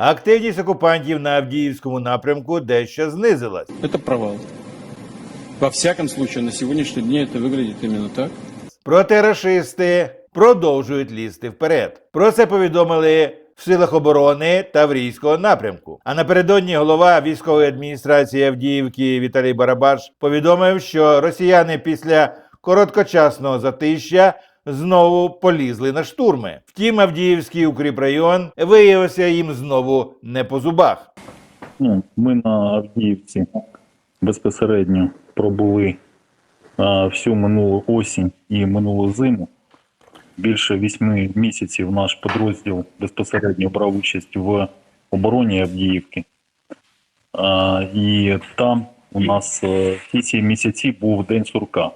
Активність окупантів на Авдіївському напрямку дещо знизилась. Это провал. Во всяком случае, на сегодняшний день это выглядит именно так. Проте рашисти продовжують лізти вперед. Про це повідомили в силах оборони Таврійського напрямку. А напередодні голова військової адміністрації Авдіївки Віталій Барабаш повідомив, що росіяни після короткочасного затища знову полізли на штурми. Втім, Авдіївський укріпрайон виявився їм знову не по зубах. Ну, ми на Авдіївці безпосередньо пробули а, всю минулу осінь і минулу зиму. Більше вісьми місяців наш підрозділ безпосередньо брав участь в обороні Авдіївки. А, і там у нас е, всі ці місяці був день сурка.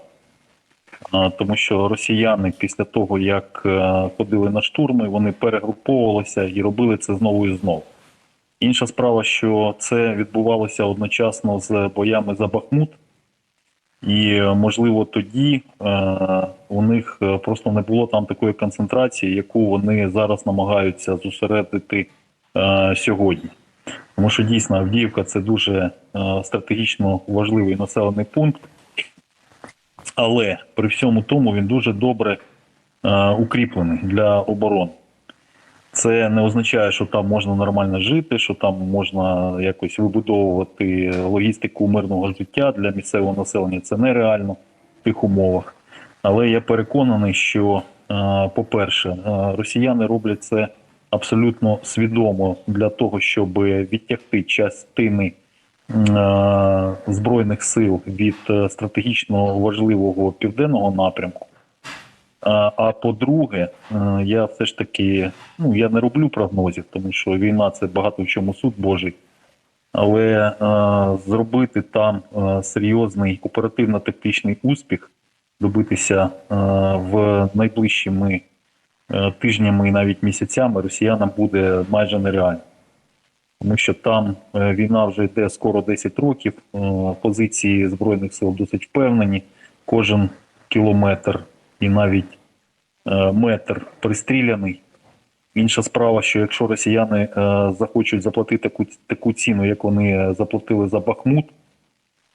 Тому що росіяни після того, як е, ходили на штурми, вони перегруповувалися і робили це знову і знову. Інша справа, що це відбувалося одночасно з боями за Бахмут, і е, можливо тоді е, у них просто не було там такої концентрації, яку вони зараз намагаються зосередити сьогодні. Тому що дійсно Авдіївка це дуже стратегічно важливий населений пункт, але при всьому тому він дуже добре е, укріплений для оборони. Це не означає, що там можна нормально жити, що там можна якось вибудовувати логістику мирного життя для місцевого населення. Це нереально в тих умовах. Але я переконаний, що, е, по-перше, е, росіяни роблять це абсолютно свідомо для того, щоб відтягти частини збройних сил від е, стратегічно важливого південного напрямку. А, а по-друге, е, я все ж таки ну я не роблю прогнозів, тому що війна це багато в чому суд Божий. Але е, зробити там е, серйозний оперативно-тактичний успіх, добитися е, в найближчими е, тижнями і навіть місяцями росіянам буде майже нереально. Тому що там е, війна вже йде скоро 10 років, е, позиції Збройних сил досить впевнені. Кожен кілометр і навіть е, метр пристріляний. Інша справа, що якщо росіяни захочуть заплатити таку, таку ціну, як вони заплатили за Бахмут,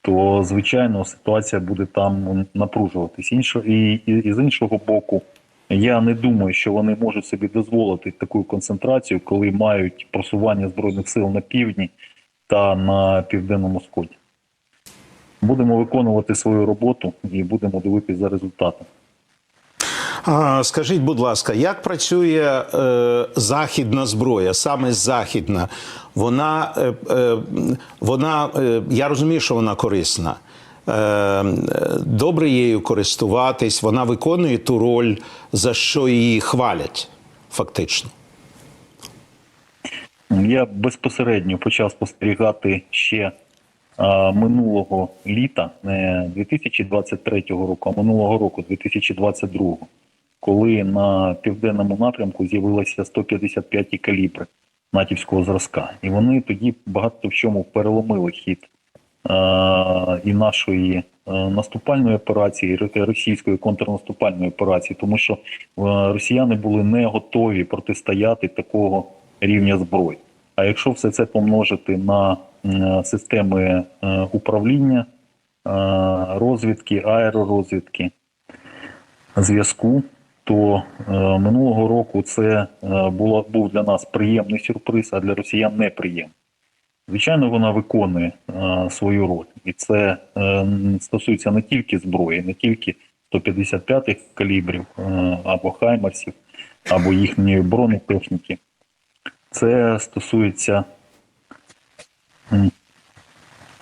то звичайно ситуація буде там напружуватись. Інше, і, і, і з іншого боку, я не думаю, що вони можуть собі дозволити таку концентрацію, коли мають просування збройних сил на півдні та на південному сході. Будемо виконувати свою роботу і будемо дивитися за результатом. Скажіть, будь ласка, як працює е, західна зброя, саме західна? Вона, е, е, вона е, я розумію, що вона корисна. Е, е, добре її користуватись, вона виконує ту роль, за що її хвалять, фактично. Я безпосередньо почав спостерігати ще а, минулого літа, не 2023 року, а минулого року, 2022, коли на південному напрямку з'явилися 155 калібри натівського зразка. І вони тоді багато в чому переломили хід і нашої наступальної операції, російської контрнаступальної операції, тому що росіяни були не готові протистояти такого рівня зброї. А якщо все це помножити на системи е, управління, е, розвідки, аеророзвідки, зв'язку, то е, минулого року це е, був для нас приємний сюрприз, а для росіян неприємний. Звичайно, вона виконує е, свою роль, і це е, стосується не тільки зброї, не тільки 155-х калібрів е, або хаймарсів, або їхньої бронетехніки. Це стосується.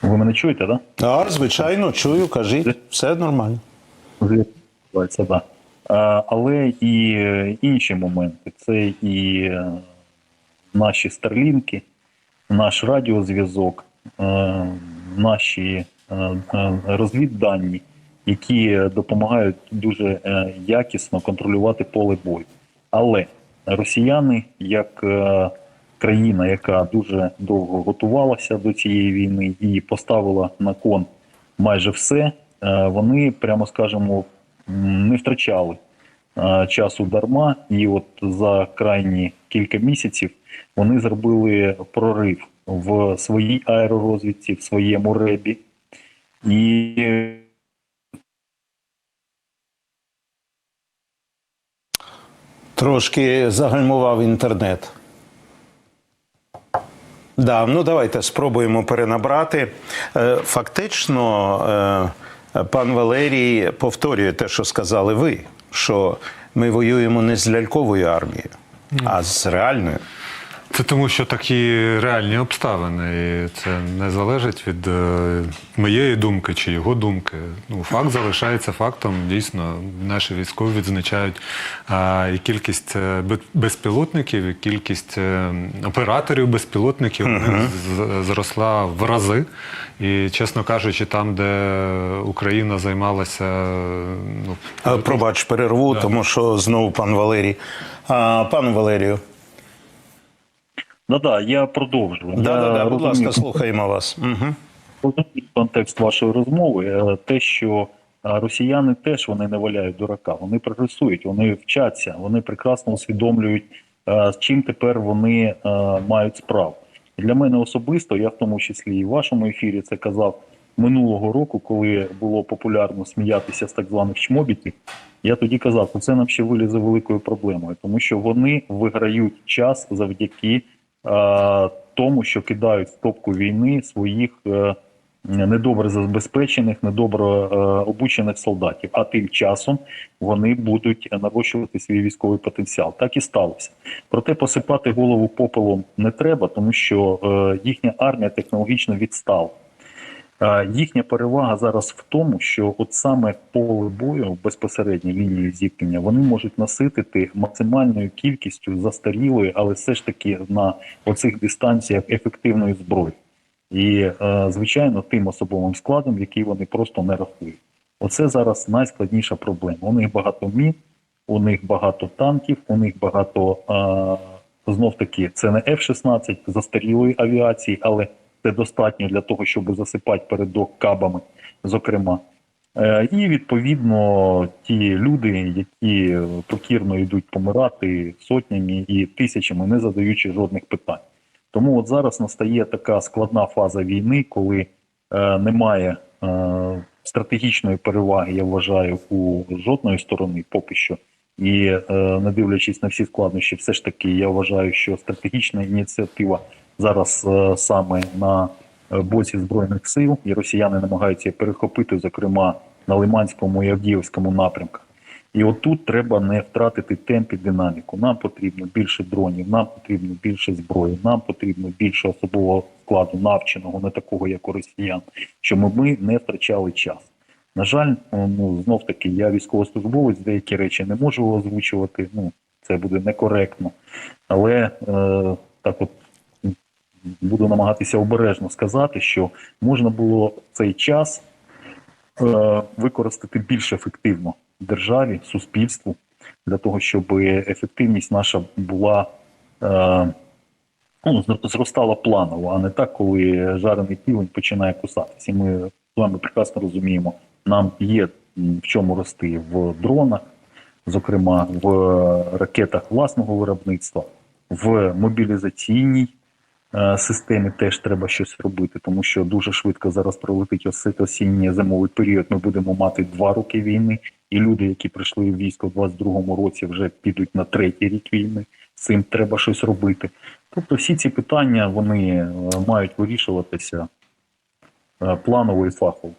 Ви мене чуєте, так? Так, звичайно, чую, кажіть, все нормально. Да? Це да. А, але і інші моменти. Це і наші старлінки, наш радіозв'язок, е, наші е, е, розвіддані, які допомагають дуже якісно контролювати поле бою. Але росіяни, як країна, яка дуже довго готувалася до цієї війни і поставила на кон майже все, вони, прямо скажемо, не втрачали часу дарма, і от за крайні кілька місяців вони зробили прорив в своїй аеророзвідці, в своєму ребі. І Трошки загальмував інтернет. Да, ну давайте спробуємо перенабрати. Е, Фактично, е, пан Валерій повторює те, що сказали ви, що ми воюємо не з ляльковою армією, а з реальною. Це тому, що такі реальні обставини, і це не залежить від е, моєї думки чи його думки. Ну, факт залишається фактом. Дійсно, наші військові відзначають і кількість е, безпілотників, і кількість е, операторів безпілотників з- зросла в рази. І, чесно кажучи, там, де Україна займалася, ну, Пробач, перерву, тому що знову пан Валерій. А, пан Валерію, да-да, я продовжу. да, Я да, да, будь ласка, слухаємо вас. Угу. розумію контекст вашої розмови. е, Те, що е, росіяни теж вони не валяють дурака, вони прогресують, вони вчаться, вони прекрасно усвідомлюють, е, з чим тепер вони мають справу. Для мене особисто, я в тому числі і в вашому ефірі це казав минулого року, коли було популярно сміятися з так званих чмобіків. Я тоді казав, що це нам ще вилізе великою проблемою, тому що вони виграють час завдяки тому, що кидають в топку війни своїх е, недобре забезпечених, недобре е, обучених солдатів. А тим часом вони будуть нарощувати свій військовий потенціал. Так і сталося. Проте посипати голову попелом не треба, тому що е, їхня армія технологічно відстала. Е, Їхня перевага зараз в тому, що от саме поле бою в безпосередній лінії зіткнення вони можуть наситити максимальною кількістю застарілої, але все ж таки на оцих дистанціях ефективної зброї. І, е, звичайно, тим особовим складом, який вони просто не рахують. Оце зараз найскладніша проблема. У них багато мін, у них багато танків, у них багато е, знов таки це не F-16 застарілої авіації, але це достатньо для того, щоб засипати передок кабами, зокрема. Е, І відповідно ті люди, які покірно йдуть помирати сотнями і тисячами, не задаючи жодних питань. Тому от зараз настає така складна фаза війни, коли е, немає е, стратегічної переваги, я вважаю, у жодної сторони поки що. І е, не дивлячись на всі складнощі, все ж таки я вважаю, що стратегічна ініціатива зараз е, саме на е, боці збройних сил, і росіяни намагаються перехопити, зокрема на Лиманському і Авдіївському напрямках. І отут треба не втратити темп і динаміку. Нам потрібно більше дронів, нам потрібно більше зброї, нам потрібно більше особового складу навченого, не такого, як у росіян, щоб ми не втрачали час. На жаль, ну знов таки я військовослужбовець, деякі речі не можу озвучувати. Ну це буде некоректно, але е, так от буду намагатися обережно сказати, що можна було цей час е, використати більш ефективно державі, суспільству, для того, щоб ефективність наша була е, ну, зростала планово, а не так, коли жарений півень починає кусатися. Ми з вами прекрасно розуміємо, нам є в чому рости в дронах, зокрема в ракетах власного виробництва, в мобілізаційній е, системі теж треба щось робити, тому що дуже швидко зараз пролетить оси осінньо зимовий період. Ми будемо мати два роки війни, і люди, які прийшли в військо в 22-му році, вже підуть на третій рік війни. З цим треба щось робити. Тобто, всі ці питання вони е, мають вирішуватися е, планово і фахово.